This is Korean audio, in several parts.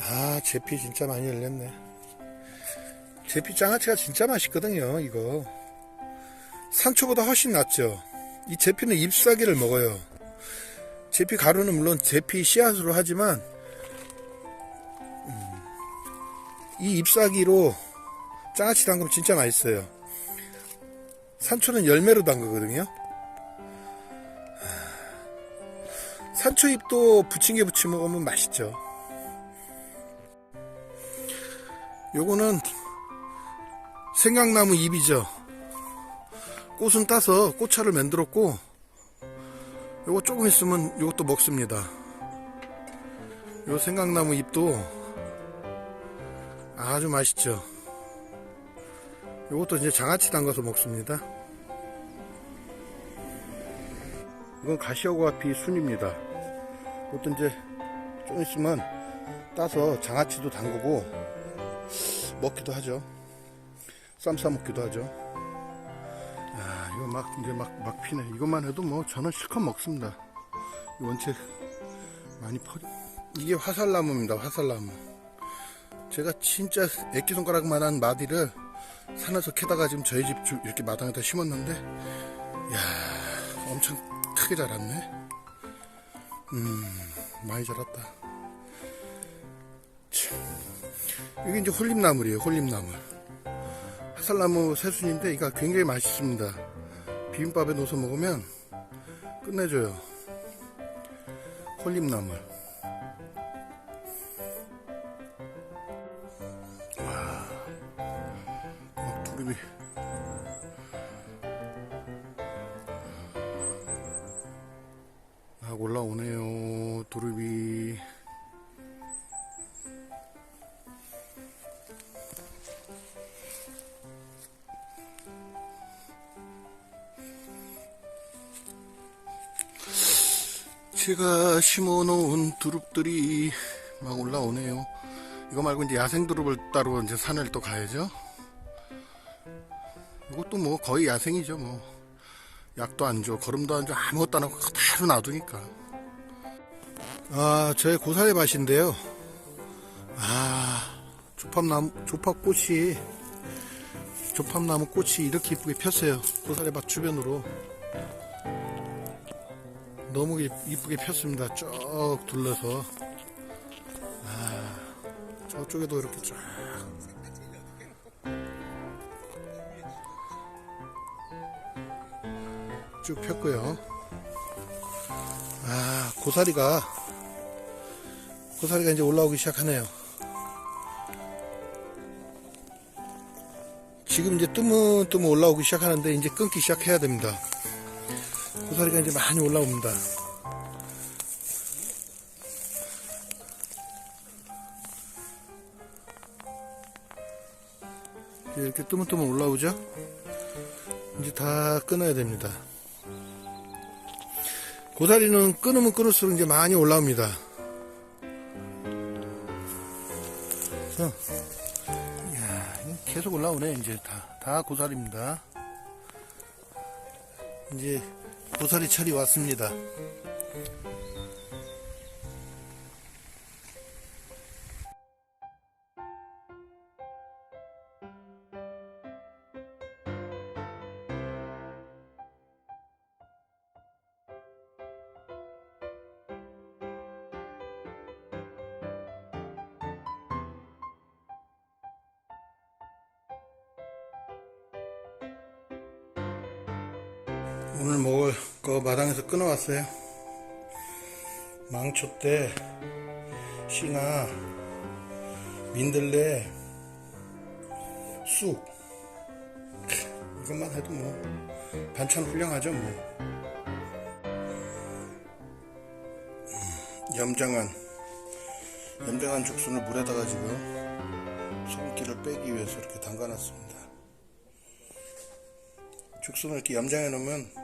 아, 제피 진짜 많이 열렸네. 제피 장아찌가 진짜 맛있거든요, 이거. 산초보다 훨씬 낫죠. 이 제피는 잎사귀를 먹어요. 제피 가루는 물론 제피 씨앗으로 하지만, 음, 이 잎사귀로 장아찌 담그면 진짜 맛있어요. 산초는 열매로 담그거든요. 산초잎도 부침개 부치 먹으면 맛있죠. 요거는 생강나무 잎이죠. 꽃은 따서 꽃차를 만들었고, 요거 조금 있으면 요것도 먹습니다. 요 생강나무 잎도 아주 맛있죠. 요것도 이제 장아찌 담가서 먹습니다. 이건 가시오과피 순입니다. 이것도 이제 좀 있으면 따서 장아찌도 담그고 먹기도 하죠. 쌈 싸 먹기도 하죠. 야, 이거 막 이제 막, 막 피네. 이것만 해도 뭐 저는 실컷 먹습니다. 이 원체 많이 퍼. 이게 화살나무입니다. 화살나무. 제가 진짜 애기손가락만한 마디를 산에서 캐다가 지금 저희 집 주- 이렇게 마당에다 심었는데, 야 엄청 크게 자랐네. 음, 많이 자랐다. 참. 이게 이제 홀림나물이에요, 홀림나물. 화살나무 새순인데 이거 굉장히 맛있습니다. 비빔밥에 넣어서 먹으면 끝내줘요. 홀림나물. 와, 막 두릅이. 제가 심어놓은 두릅들이 막 올라오네요. 이거 말고 이제 야생 두릅을 따로 이제 산을 또 가야죠. 이것도 뭐 거의 야생이죠, 뭐. 약도 안 줘, 거름도 안 줘, 아무것도 안 하고 그대로 놔두니까. 아, 저의 고사리 밭인데요. 아, 조팝나무, 조팝꽃이, 조팝나무 꽃이 이렇게 이쁘게 폈어요. 고사리 밭 주변으로. 너무 이- 이쁘게 폈습니다. 쭉 둘러서. 아, 저쪽에도 이렇게 쫙. 쭉 폈고요. 아, 고사리가, 고사리가 이제 올라오기 시작하네요. 지금 이제 뜨문뜨문 올라오기 시작하는데 이제 끊기 시작해야 됩니다. 고사리가 이제 많이 올라옵니다. 이렇게 뜨문뜨문 올라오죠? 이제 다 끊어야 됩니다. 고사리는 끊으면 끊을수록 이제 많이 올라옵니다. 그래서, 이야, 계속 올라오네, 이제 다. 다 고사리입니다. 이제 고사리 철이 왔습니다. 오늘 먹을 거 마당에서 끊어왔어요. 망초대, 싱아, 민들레, 쑥. 크, 이것만 해도 뭐 반찬 훌륭하죠 뭐. 음, 염장한 염장한 죽순을 물에다가 지금 소금기를 빼기 위해서 이렇게 담가 놨습니다. 죽순을 이렇게 염장해 놓으면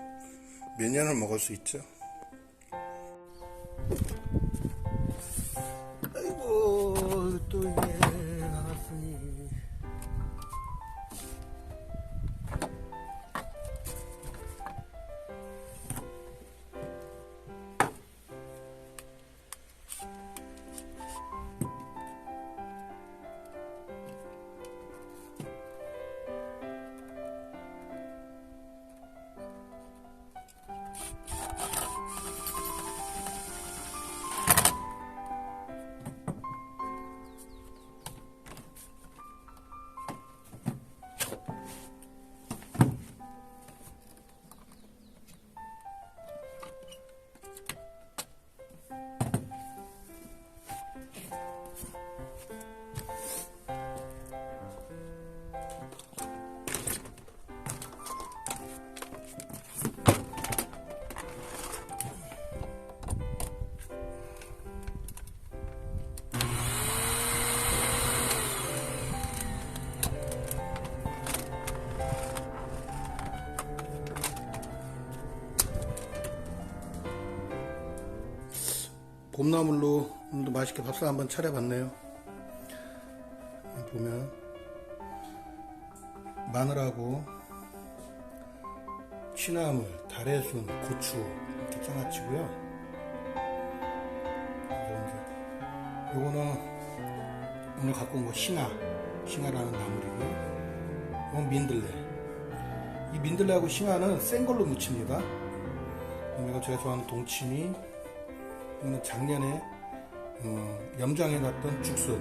몇 년을 먹을 수 있죠. 봄나물로 오늘도 맛있게 밥상 한번 차려봤네요. 보면 마늘하고 취나물, 다래순, 고추 이렇게 장아찌고요. 요거는 오늘 갖고 온 거 싱아, 싱아라는 나물이고요. 이건 민들레. 이 민들레하고 싱아는 센 걸로 무칩니다. 그리고 제가 좋아하는 동치미, 이거는 작년에 어, 염장해 놨던 죽순.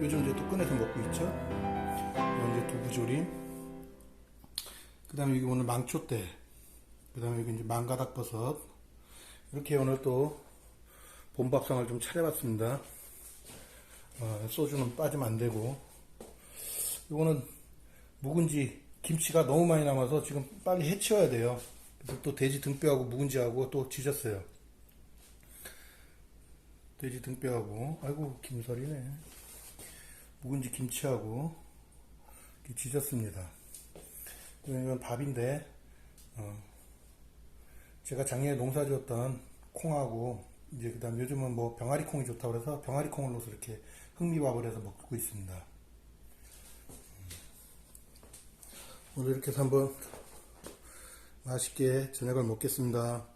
요즘 이제 또 꺼내서 먹고 있죠. 이제 두부조림. 그 다음에 이게 오늘 망초대. 그 다음에 여기 이제 망가닥버섯. 이렇게 오늘 또 봄밥상을 좀 차려봤습니다. 어, 소주는 빠지면 안 되고. 이거는 묵은지, 김치가 너무 많이 남아서 지금 빨리 해치워야 돼요. 그래서 또 돼지 등뼈하고 묵은지하고 또 지졌어요. 돼지 등뼈하고, 아이고, 김설이네. 묵은지 김치하고, 이렇게 지졌습니다. 이건 밥인데, 어, 제가 작년에 농사 지었던 콩하고, 이제 그 다음 요즘은 뭐 병아리 콩이 좋다고 그래서 병아리 콩을 넣어서 이렇게 흑미밥을 해서 먹고 있습니다. 오늘 이렇게 해서 한번 맛있게 저녁을 먹겠습니다.